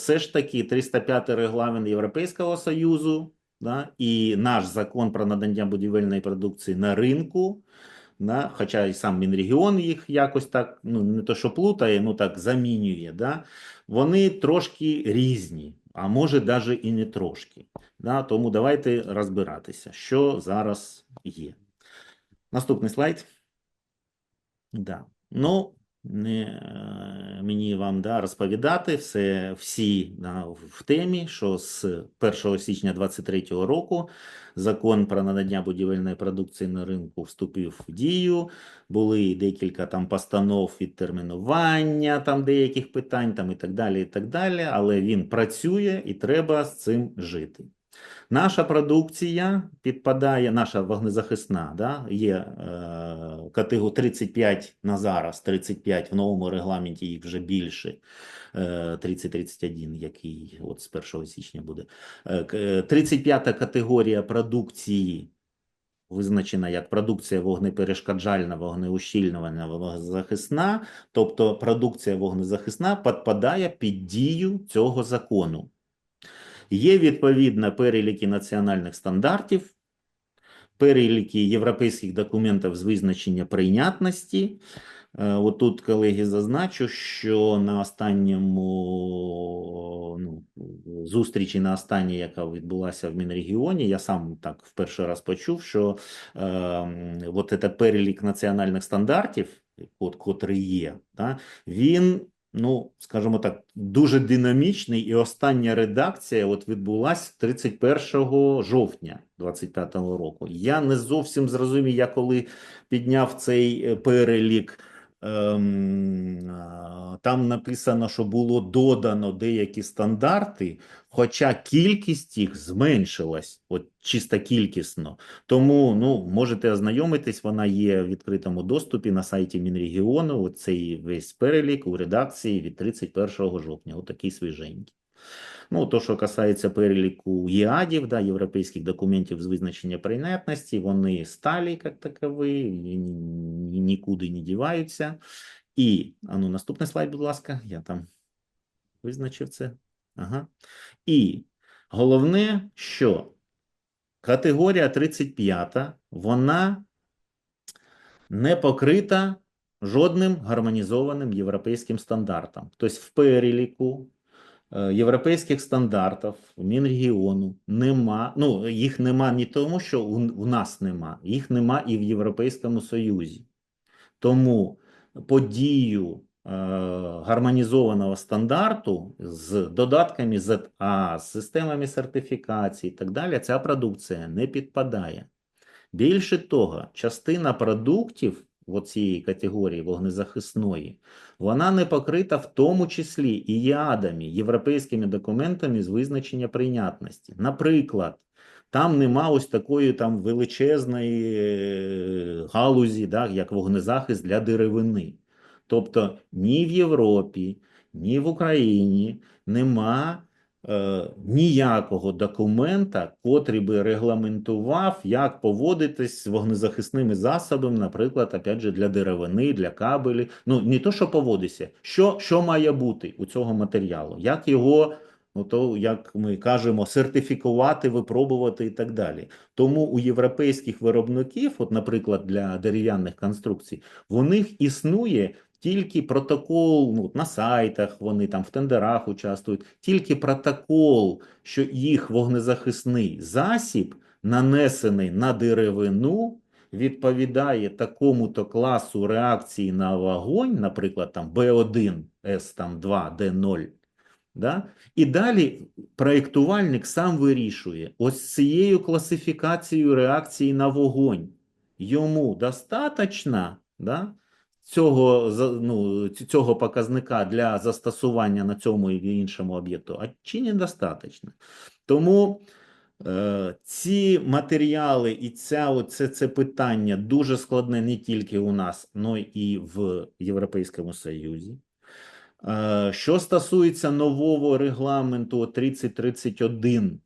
все ж таки 305 регламент Європейського Союзу да, і наш закон про надання будівельної продукції на ринку. Да, хоча і сам Мінрегіон їх якось так, ну не то що плутає, ну так замінює. Да, вони трошки різні, а може навіть і не трошки. Да, тому давайте розбиратися, що зараз є. Наступний слайд. Да. Ну, не мені вам да, розповідати все, всі да, в темі, що з 1 січня 2023 року закон про надання будівельної продукції на ринку вступив в дію. Були декілька там постанов відтермінування там деяких питань там і так далі, і так далі. Але він працює і треба з цим жити. Наша продукція підпадає, наша вогнезахисна, да, є е, категорія 35 на зараз, 35 в новому регламенті їх вже більше, е, 30-31, який от з 1 січня буде. Е, к- е, 35 категорія продукції визначена як продукція вогнеперешкоджальна, вогнеущільнювана, вогнезахисна, тобто продукція вогнезахисна підпадає під дію цього закону. Є відповідно переліки національних стандартів, переліки європейських документів з визначення прийнятності. Е, Отут, колеги, зазначу, що на останньому ну, зустрічі, на останній, яка відбулася в Мінрегіоні, я сам так в перший раз почув, що е, от це перелік національних стандартів, от, котрий є, да, він ну, скажімо так, дуже динамічний, і остання редакція от відбулась 31 жовтня 25 року. Я не зовсім зрозумів, я коли підняв цей е, перелік. Ем, Там написано, що було додано деякі стандарти, хоча кількість їх зменшилась, от чисто кількісно. Тому ну, можете ознайомитись, вона є в відкритому доступі на сайті Мінрегіону. Оцей весь перелік у редакції від 31 жовтня. Отакий свіженький. Ну, то, що касається переліку ЄАДів, да, європейських документів з визначення прийнятності, вони сталі, як такові, нікуди не діваються. І, а ну, наступний слайд, будь ласка, я там визначив це. Ага. І головне, що категорія 35, вона не покрита жодним гармонізованим європейським стандартом. Тобто в переліку європейських стандартів Мінрегіону нема, ну, їх нема не тому, що у нас нема, їх нема і в Європейському Союзі. Тому по дію е, гармонізованого стандарту з додатками ZA, з системами сертифікації і так далі, ця продукція не підпадає. Більше того, частина продуктів в цієї категорії вогнезахисної, вона не покрита в тому числі і ЯАДами, європейськими документами з визначення прийнятності. Наприклад, там нема ось такої там величезної е, галузі, да, як вогнезахист для деревини. Тобто ні в Європі, ні в Україні нема ніякого документа, котрий би регламентував, як поводитись з вогнезахисними засобами, наприклад, опять же, для деревини, для кабелі. Ну, не то, що поводиться, що, що має бути у цього матеріалу, як його, ну, то, як ми кажемо, сертифікувати, випробувати і так далі. Тому у європейських виробників, от, наприклад, для дерев'яних конструкцій, в них існує тільки протокол ну, на сайтах, вони там в тендерах участвують, тільки протокол, що їх вогнезахисний засіб, нанесений на деревину, відповідає такому-то класу реакції на вогонь, наприклад, там B1, S2, D0. Да? І далі проєктувальник сам вирішує ось цією класифікацією реакції на вогонь. Йому достатньо да, цього, ну, цього показника для застосування на цьому і іншому об'єкту, а чи недостатньо. Тому е, ці матеріали і ця, оце, це питання дуже складне не тільки у нас, але і в Європейському Союзі. Е, Що стосується нового регламенту 3031,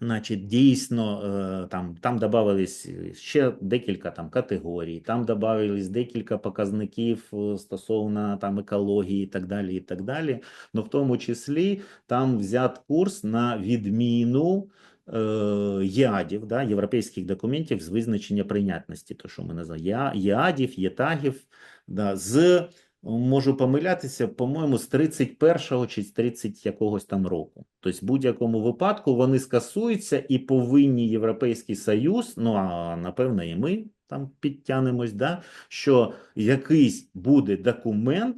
Значить, дійсно, е, там, там додавались ще декілька там категорій, там додавались декілька показників е, стосовно там екології і так далі, і так далі. Ну, в тому числі там взят курс на відміну е, да, європейських документів з визначення прийнятності, то що ми називаємо ЄАДів, ЄТАГів, да, з Можу помилятися, по-моєму, з 31-го чи з 30 якогось там року. Тобто, в будь-якому випадку вони скасуються і повинні Європейський Союз, ну а напевно і ми там підтянемось, да, що якийсь буде документ,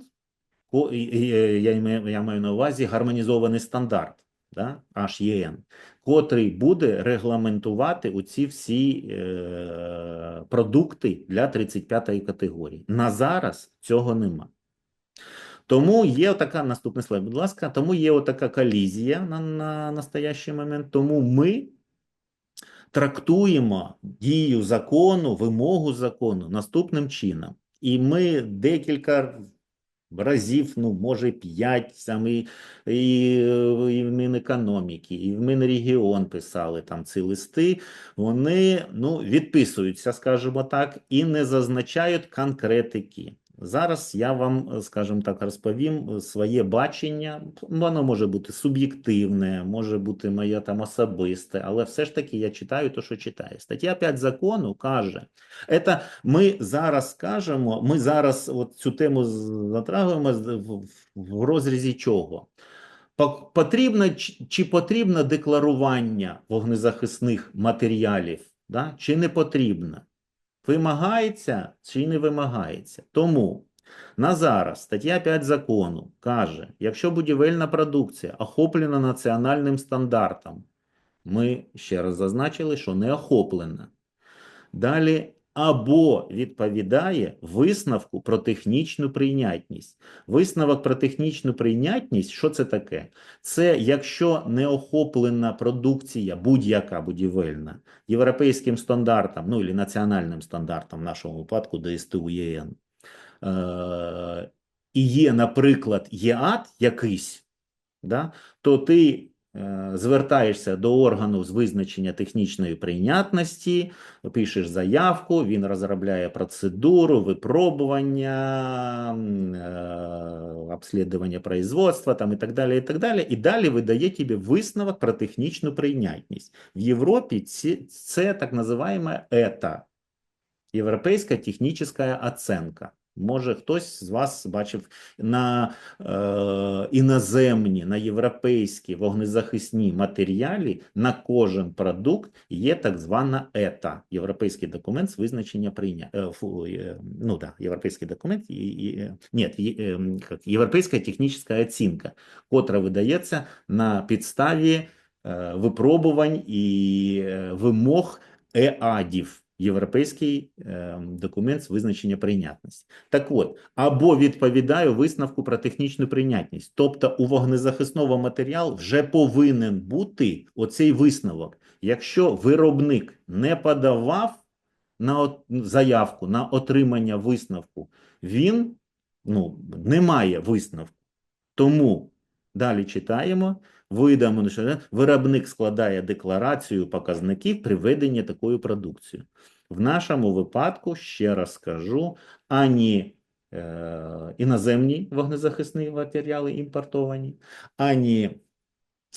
я маю на увазі гармонізований стандарт, да, HEN, котрий буде регламентувати оці всі е, продукти для 35-ї категорії. На зараз цього нема. Тому є така наступний слайд, будь ласка. Тому є така колізія на, на настоящий момент. Тому ми трактуємо дію закону, вимогу закону наступним чином. І ми декілька разів, ну, може, п'ять, там і, і, і в Мінекономіки, і в Мінрегіон писали там ці листи. Вони ну, відписуються, скажімо так, і не зазначають конкретики. Зараз я вам, е, скажімо так, розповім е, своє бачення. Воно може бути суб'єктивне, може бути моє там особисте, але все ж таки я читаю те, що читаю. Стаття 5 закону каже, це ми зараз скажемо, ми зараз от цю тему затрагуємо в, розрізі чого? Потрібно чи потрібно декларування вогнезахисних матеріалів, да? чи не потрібно? Вимагається чи не вимагається? Тому на зараз стаття 5 закону каже, якщо будівельна продукція охоплена національним стандартом, ми ще раз зазначили, що не охоплена. Далі або відповідає висновку про технічну прийнятність. Висновок про технічну прийнятність, що це таке? Це якщо не охоплена продукція, будь-яка будівельна, європейським стандартом, ну і національним стандартом, в нашому випадку ДСТУ ЄН, е, і є, наприклад, ЄАД якийсь, да, то ти звертаєшся до органу з визначення технічної прийнятності, пишеш заявку, він розробляє процедуру, випробування, е, обслідування производства там, і так далі, і так далі. І далі видає тобі висновок про технічну прийнятність. В Європі ці, це так називаємо ЕТА. Європейська технічна оценка. Може, хтось з вас бачив на е, іноземні, на європейські вогнезахисні матеріалі на кожен продукт є так звана ЕТА, європейський документ з визначення прийня... е, фу, е, ну да, європейський документ, і, і, е, ні, е, як, європейська технічна оцінка, котра видається на підставі е, випробувань і е, вимог ЕАДів. Європейський е, документ з визначення прийнятності. Так от, або відповідаю висновку про технічну прийнятність. Тобто у вогнезахисного матеріалу вже повинен бути оцей висновок. Якщо виробник не подавав на заявку на отримання висновку, він ну, не має висновку. Тому далі читаємо. Видамо, що виробник складає декларацію показників при веденні такої продукції. В нашому випадку, ще раз скажу, ані е, іноземні вогнезахисні матеріали імпортовані, ані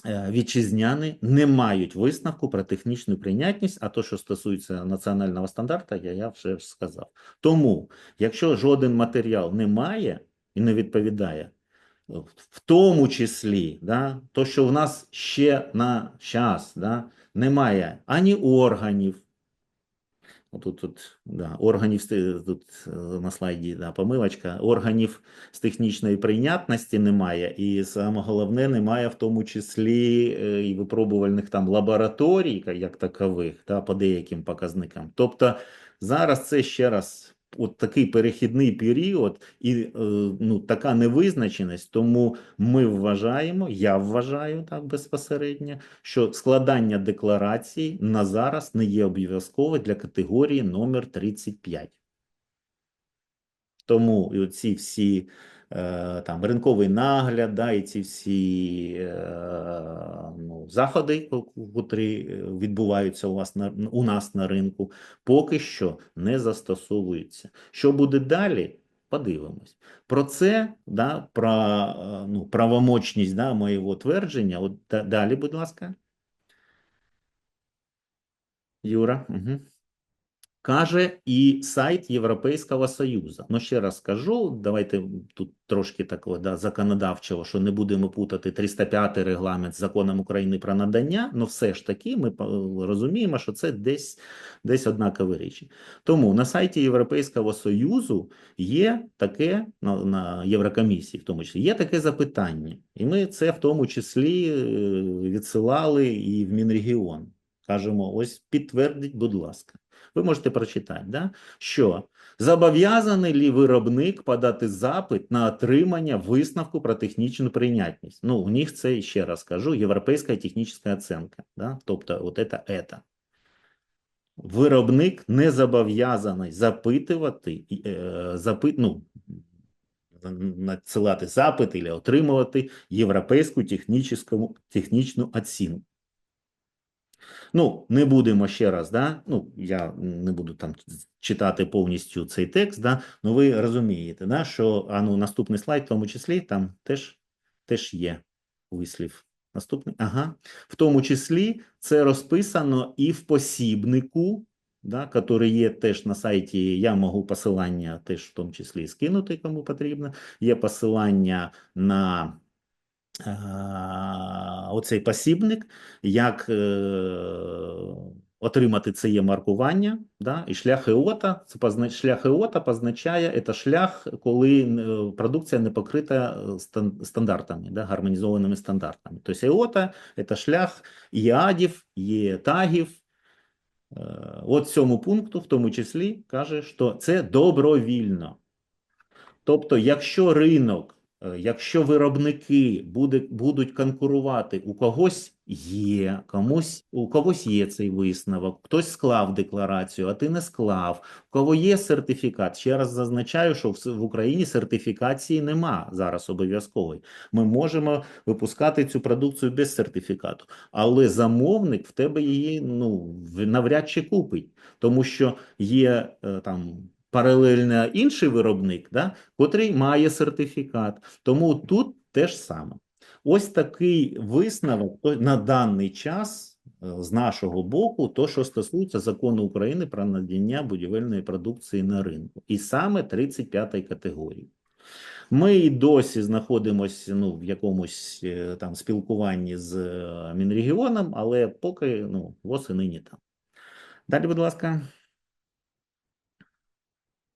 е, вітчизняні не мають висновку про технічну прийнятність, а то, що стосується національного стандарту, я, я вже сказав. Тому, якщо жоден матеріал не має і не відповідає, в тому числі, да, то, що в нас ще на час да, немає ані органів, Отут, тут, да, органів тут е, на слайді да, помилочка, органів з технічної прийнятності немає, і саме головне, немає в тому числі е, і випробувальних там лабораторій, як такових, да, по деяким показникам. Тобто зараз це ще раз от такий перехідний період і е, ну, така невизначеність, тому ми вважаємо, я вважаю так безпосередньо, що складання декларації на зараз не є обов'язкове для категорії номер 35. Тому і оці всі е, там ринковий нагляд, да, і ці всі е, заходи, котрі е, відбуваються у вас на у нас на ринку, поки що не застосовуються. Що буде далі? Подивимось. Про це, да, про е, ну, правомочність да, моєго твердження. От далі, будь ласка. Юра. Угу. Каже і сайт Європейського Союзу. Ну, ще раз скажу, давайте тут трошки такого да, законодавчого, що не будемо путати 305 регламент з законом України про надання, але все ж таки ми розуміємо, що це десь, десь однакові речі. Тому на сайті Європейського Союзу є таке, на, на Єврокомісії в тому числі, є таке запитання. І ми це в тому числі е, відсилали і в Мінрегіон. Кажемо, ось підтвердіть, будь ласка. Ви можете прочитати, да? що зобов'язаний лі виробник подати запит на отримання висновку про технічну прийнятність. Ну, у них це, ще раз кажу, європейська технічна оцінка. Да? Тобто, от це, это. Виробник не зобов'язаний запитувати, е, запит, ну, надсилати запит або отримувати європейську технічну оцінку. Ну, не будемо ще раз, да? ну, я не буду там читати повністю цей текст, да? ну ви розумієте, да? що а ну, наступний слайд, в тому числі, там теж, теж є вислів. Наступний, ага. В тому числі це розписано і в посібнику, да, який є теж на сайті, я можу посилання теж в тому числі скинути, кому потрібно. Є посилання на оцей посібник, як е, отримати це є маркування, да, і шлях ЕОТа, це позна... шлях ЕОТа позначає, це шлях, коли е, продукція не покрита е, стандартами, да, гармонізованими стандартами. Тобто ЕОТа – це шлях ІАДів, ЄТАГів, Е, От цьому пункту, в тому числі, каже, що це добровільно. Тобто, якщо ринок, е, якщо виробники буде, будуть конкурувати, у когось є, комусь, у когось є цей висновок, хтось склав декларацію, а ти не склав, у кого є сертифікат. Ще раз зазначаю, що в, Україні сертифікації нема зараз обов'язкової. Ми можемо випускати цю продукцію без сертифікату, але замовник в тебе її ну, навряд чи купить, тому що є е, там. Паралельно інший виробник, да, котрий має сертифікат. Тому тут теж саме. Ось такий висновок на даний час е, з нашого боку, то, що стосується закону України про надання будівельної продукції на ринку, і саме 35-ї категорії. Ми і досі знаходимося ну, в якомусь е, там спілкуванні з е, Мінрегіоном, але поки ну, і нині там. Далі, будь ласка.